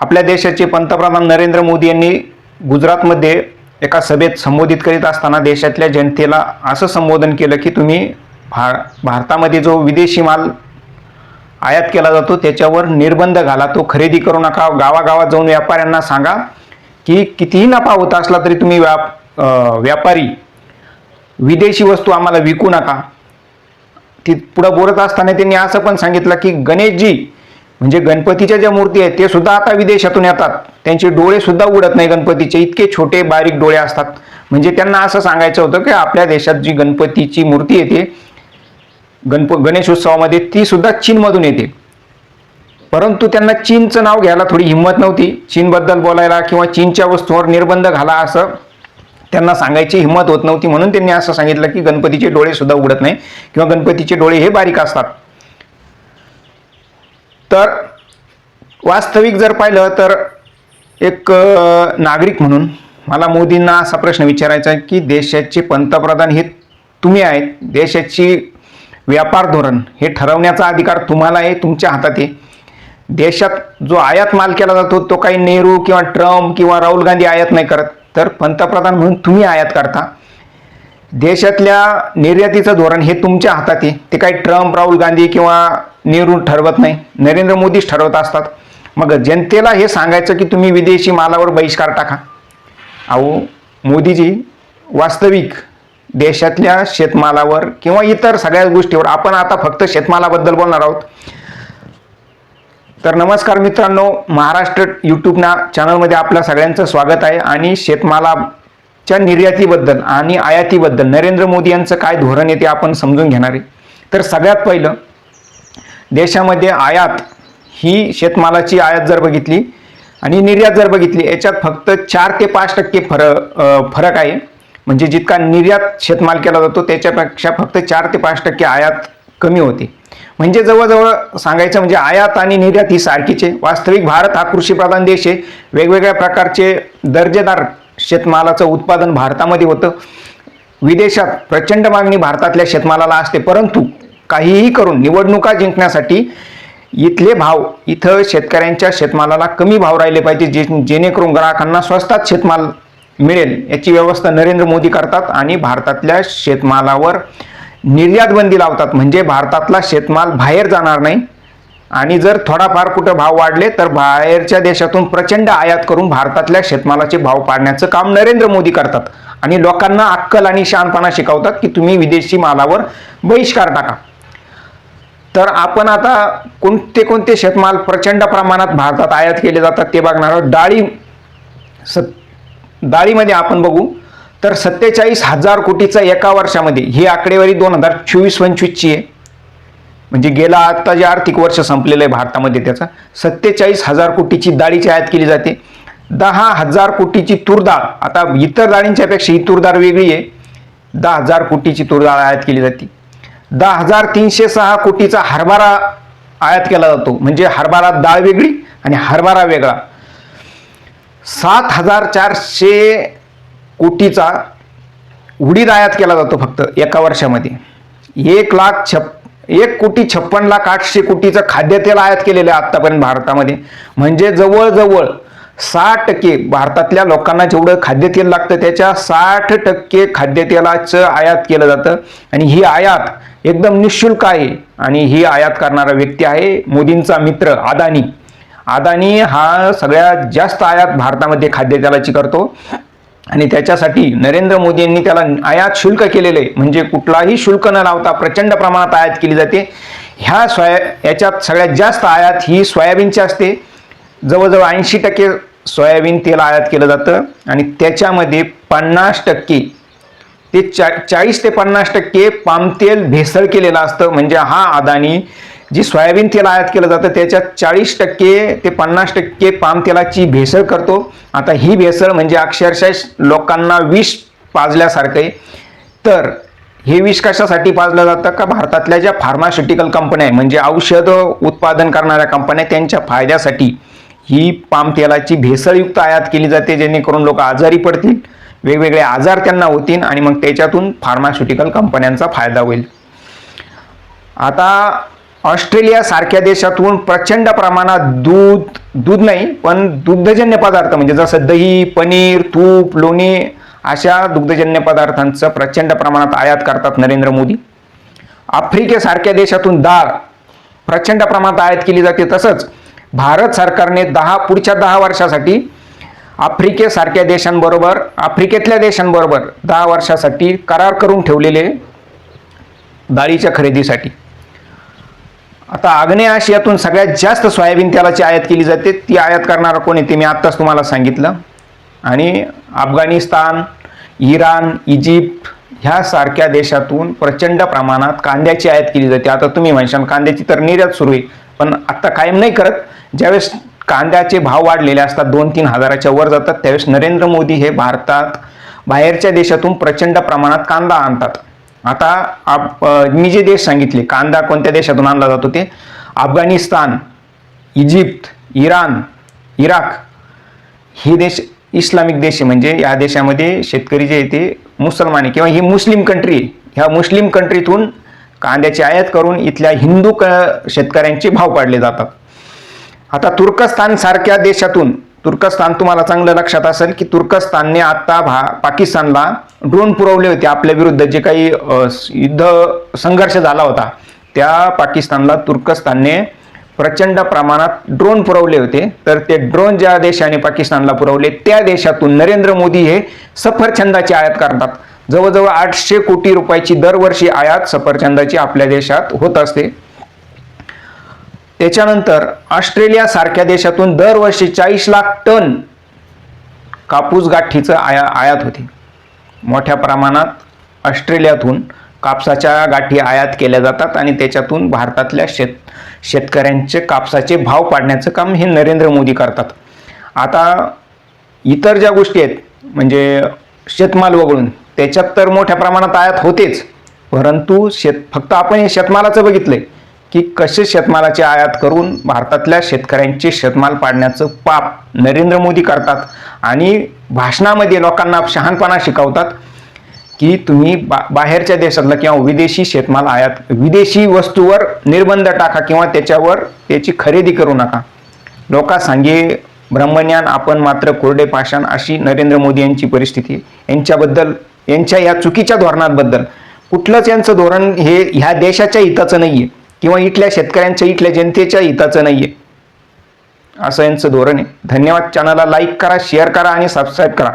आपल्या देशाचे पंतप्रधान नरेंद्र मोदी यांनी गुजरातमध्ये एका सभेत संबोधित करीत असताना देशातल्या जनतेला असं संबोधन केलं की तुम्ही भा भारतामध्ये जो विदेशी माल आयात केला जातो त्याच्यावर निर्बंध घाला तो खरेदी करू नका गावागावात जाऊन व्यापाऱ्यांना सांगा की कितीही नफा होत असला तरी तुम्ही व्याप व्यापारी विदेशी वस्तू आम्हाला विकू नका. ती पुढं बोलत असताना त्यांनी असं पण सांगितलं की गणेशजी म्हणजे गणपतीच्या ज्या मूर्ती आहेत ते सुद्धा आता विदेशातून येतात. त्यांचे डोळे सुद्धा उडत नाही गणपतीचे. इतके छोटे बारीक डोळे असतात. म्हणजे त्यांना असं सांगायचं होतं की आपल्या देशात जी गणपतीची मूर्ती येते गणप गणेश उत्सवामध्ये ती सुद्धा चीनमधून येते. परंतु त्यांना चीनचं नाव घ्यायला थोडी हिंमत नव्हती. चीनबद्दल बोलायला किंवा चीनच्या वस्तूवर निर्बंध घाला असं त्यांना सांगायची हिंमत होत नव्हती म्हणून त्यांनी असं सांगितलं की गणपतीचे डोळे सुद्धा उघडत नाही किंवा गणपतीचे डोळे हे बारीक असतात. तर वास्तविक जर पाहिलं तर एक नागरिक म्हणून मला मोदींना असा प्रश्न विचारायचा आहे की देशाचे पंतप्रधान हे तुम्ही आहेत. देशाची व्यापार धोरण हे ठरवण्याचा अधिकार तुम्हाला आहे तुमच्या हातात आहे. देशात जो आयात माल केला जातो तो काही नेहरू किंवा ट्रम्प किंवा राहुल गांधी आयात नाही करत. तर पंतप्रधान म्हणून तुम्ही आयात करता. देशातल्या निर्यातीचं धोरण हे तुमच्या हातात आहे. ते काही ट्रम्प राहुल गांधी किंवा नेहरू ठरवत नाही. नरेंद्र मोदीच ठरवत असतात. मग जनतेला हे सांगायचं की तुम्ही विदेशी मालावर बहिष्कार टाका. अहो मोदीजी वास्तविक देशातल्या शेतमालावर किंवा इतर सगळ्या गोष्टीवर आपण आता फक्त शेतमालाबद्दल बोलणार आहोत. तर नमस्कार मित्रांनो महाराष्ट्र यूट्यूब ना चॅनलमध्ये आपल्या सगळ्यांचं स्वागत आहे आणि शेतमालाच्या निर्यातीबद्दल आणि आयातीबद्दल नरेंद्र मोदी यांचं काय धोरण आहे ते आपण समजून घेणार आहे. तर सगळ्यात पहिलं देशामध्ये आयात ही शेतमालाची आयात जर बघितली आणि निर्यात जर बघितली याच्यात फक्त चार ते पाच टक्के फरक फरक आहे. म्हणजे जितका निर्यात शेतमाल केला जातो त्याच्यापेक्षा फक्त चार ते पाच टक्के आयात कमी होते. म्हणजे जवळजवळ सांगायचं म्हणजे आयात आणि निर्यात ही सारखीच आहे. वास्तविक भारत हा कृषीप्रधान देश आहे. वेगवेगळ्या प्रकारचे दर्जेदार शेतमालाचं उत्पादन भारतामध्ये होतं. विदेशात प्रचंड मागणी भारतातल्या शेतमालाला असते. परंतु काहीही करून निवडणुका जिंकण्यासाठी इथले भाव इथं शेतकऱ्यांच्या शेतमालाला कमी भाव राहिले पाहिजे जे जेणेकरून ग्राहकांना स्वस्तात शेतमाल मिळेल याची व्यवस्था नरेंद्र मोदी करतात आणि भारतातल्या शेतमालावर निर्यात बंदी लावतात. म्हणजे भारतातला शेतमाल बाहेर जाणार नाही आणि जर थोडाफार कुठं भाव वाढले तर बाहेरच्या देशातून प्रचंड आयात करून भारतातल्या शेतमालाचे भाव पाडण्याचं काम नरेंद्र मोदी करतात. आणि लोकांना अक्कल आणि शहाणपणा शिकवतात की तुम्ही विदेशी मालावर बहिष्कार टाका. तर आपण आता कोणते कोणते शेतमाल प्रचंड प्रमाणात भारतात आयात केले जातात ते बघणार आहोत. डाळी सत डाळीमध्ये आपण बघू तर सत्तेचाळीस हजार कोटीचा एका वर्षामध्ये ही आकडेवारी दोन हजार चोवीस पंचवीसची आहे. म्हणजे गेला आत्ता जे आर्थिक वर्ष संपलेलं आहे भारतामध्ये त्याचा सत्तेचाळीस हजार कोटीची डाळीची आयात केली जाते. दहा हजार कोटीची तूरडाळ आता इतर डाळींच्यापेक्षा ही तूरडाळ वेगळी आहे. दहा हजार कोटीची तूरडाळ आयात केली जाते. दहा हजार तीनशे सहा कोटीचा हरभरा आयात केला जातो. म्हणजे हरभरा डाळ वेगळी आणि हरभरा वेगळा. सात हजार चारशे कोटीचा उडीद आयात केला जातो फक्त एका वर्षामध्ये. एक लाख छप एक कोटी छप्पन लाख आठशे कोटीचं खाद्यतेल आयात केलेलं आहे आत्तापर्यंत भारतामध्ये. म्हणजे जवळजवळ साठ टक्के भारतातल्या लोकांना जेवढं खाद्यतेल लागतं त्याच्या साठ टक्के खाद्यतेलाचं आयात केलं जातं. आणि ही आयात एकदम निशुल्क आहे. आणि ही आयात करणारा व्यक्ती आहे मोदींचा मित्र अदानी. अदानी हा सगळ्यात जास्त आयात भारतामध्ये खाद्यतेलाची करतो. आणि त्याच्यासाठी नरेंद्र मोदी यांनी त्याला आयात शुल्क केलेले आहे म्हणजे कुठलाही शुल्क न लावता प्रचंड प्रमाणात आयात केली जाते. ह्या सोया याच्यात सगळ्यात जास्त आयात ही सोयाबीनची असते. जवळजवळ ऐंशी टक्के सोयाबीन तेल आयात केलं जातं. आणि त्याच्यामध्ये पन्नास टक्के ते चा चाळीस ते पन्नास टक्के पामतेल भेसळ केलेलं असतं. म्हणजे हा अदानी जी सोयाबीन तेल आयात केलं जातं त्याच्यात चाळीस टक्के ते पन्नास टक्के पामतेलाची भेसळ करतो. आता ही भेसळ म्हणजे अक्षरशः लोकांना विष पाजल्यासारखं आहे. तर हे विष कशासाठी पाजलं जातं का? भारतातल्या ज्या फार्मास्युटिकल कंपन्या आहे म्हणजे औषधं उत्पादन करणाऱ्या कंपन्या त्यांच्या फायद्यासाठी ही पामतेलाची भेसळयुक्त आयात केली जाते जेणेकरून लोक आजारी पडतील. वेगवेगळे आजार त्यांना होतील आणि मग त्याच्यातून फार्मास्युटिकल कंपन्यांचा फायदा होईल. आता ऑस्ट्रेलियासारख्या देशातून प्रचंड प्रमाणात दूध दूध नाही पण दुग्धजन्य पदार्थ म्हणजे जसं दही पनीर तूप लोणी अशा दुग्धजन्य पदार्थांचं प्रचंड प्रमाणात आयात करतात नरेंद्र मोदी. आफ्रिकेसारख्या देशातून डाळ प्रचंड प्रमाणात आयात केली जाते. तसंच भारत सरकारने दहा पुढच्या दहा वर्षासाठी आफ्रिकेसारख्या देशांबरोबर आफ्रिकेतल्या देशांबरोबर दहा वर्षासाठी करार करून ठेवलेले डाळीच्या खरेदीसाठी. आता आग्नेय आशियातून सगळ्यात जास्त सोयाबीन तेलाची आयात केली जाते. ती आयात करणारा कोण आहे ते मी आत्ताच तुम्हाला सांगितलं. आणि अफगाणिस्तान इराण इजिप्त ह्यासारख्या देशातून प्रचंड प्रमाणात कांद्याची आयात केली जाते. आता तुम्ही म्हणशाल कांद्याची तर निर्यात सुरू आहे. पण आत्ता कायम नाही करत. ज्यावेळेस कांद्याचे भाव वाढलेले असतात दोन तीन हजाराच्या वर जातात. त्यावेळेस नरेंद्र मोदी हे भारतात बाहेरच्या देशातून प्रचंड प्रमाणात कांदा आणतात. आता आप मी जे देश सांगितले कांदा कोणत्या देशातून आणला जातो ते? अफगाणिस्तान इजिप्त इराण इराक हे देश इस्लामिक देश आहे. म्हणजे या देशामध्ये शेतकरी जे आहे ते मुसलमान आहे. किंवा ही मुस्लिम कंट्री ह्या मुस्लिम कंट्रीतून कांद्याची आयात करून इथल्या हिंदू क शेतकऱ्यांचे भाव पाडले जातात. आता तुर्कस्तान सारख्या देशातून तुर्कस्तान तुम्हाला चांगलं लक्षात असेल की तुर्कस्तानने आता भा पाकिस्तानला ड्रोन पुरवले होते आपल्या विरुद्ध. जे काही युद्ध संघर्ष झाला होता त्या पाकिस्तानला तुर्कस्तानने प्रचंड प्रमाणात ड्रोन पुरवले होते. तर ते ड्रोन ज्या देशाने पाकिस्तानला पुरवले त्या देशातून नरेंद्र मोदी हे सफरचंदाची आयात करतात. जवळजवळ आठशे कोटी रुपयाची दरवर्षी आयात सफरचंदाची आपल्या देशात होत असते. त्याच्यानंतर ऑस्ट्रेलिया सारख्या देशातून दरवर्षी चाळीस लाख टन कापूस गाठीचं आया आयात होते. मोठ्या प्रमाणात ऑस्ट्रेलियातून कापसाच्या गाठी आयात केल्या जातात आणि त्याच्यातून भारतातल्या शेत शेतकऱ्यांचे कापसाचे भाव पाडण्याचं काम हे नरेंद्र मोदी करतात. आता इतर ज्या गोष्टी आहेत म्हणजे शेतमाल वगळून त्याच्यात तर मोठ्या प्रमाणात आयात होतेच परंतु शेत फक्त आपण हे शेतमालाचं बघितलं आहे की कसे शेतमालाची आयात करून भारतातल्या शेतकऱ्यांचे शेतमाल पाडण्याचं पाप नरेंद्र मोदी करतात आणि भाषणामध्ये लोकांना शहाणपणा शिकवतात की तुम्ही बा बाहेरच्या देशातला किंवा विदेशी शेतमाल आयात विदेशी वस्तूवर निर्बंध टाका किंवा त्याच्यावर त्याची खरेदी करू नका. लोका सांगे ब्रह्मज्ञान आपण मात्र कोरडे पाषाण अशी नरेंद्र मोदी यांची परिस्थिती यांच्याबद्दल यांच्या या चुकीच्या धोरणाबद्दल कुठलंच यांचं धोरण हे ह्या देशाच्या हिताचं नाही आहे किंवा इथल्या शेतकऱ्यांच्या इथल्या जनतेच्या हिताचं नाही आहे असं यांचं धोरण आहे. धन्यवाद चॅनलला लाईक करा शेअर करा आणि सबस्क्राईब करा.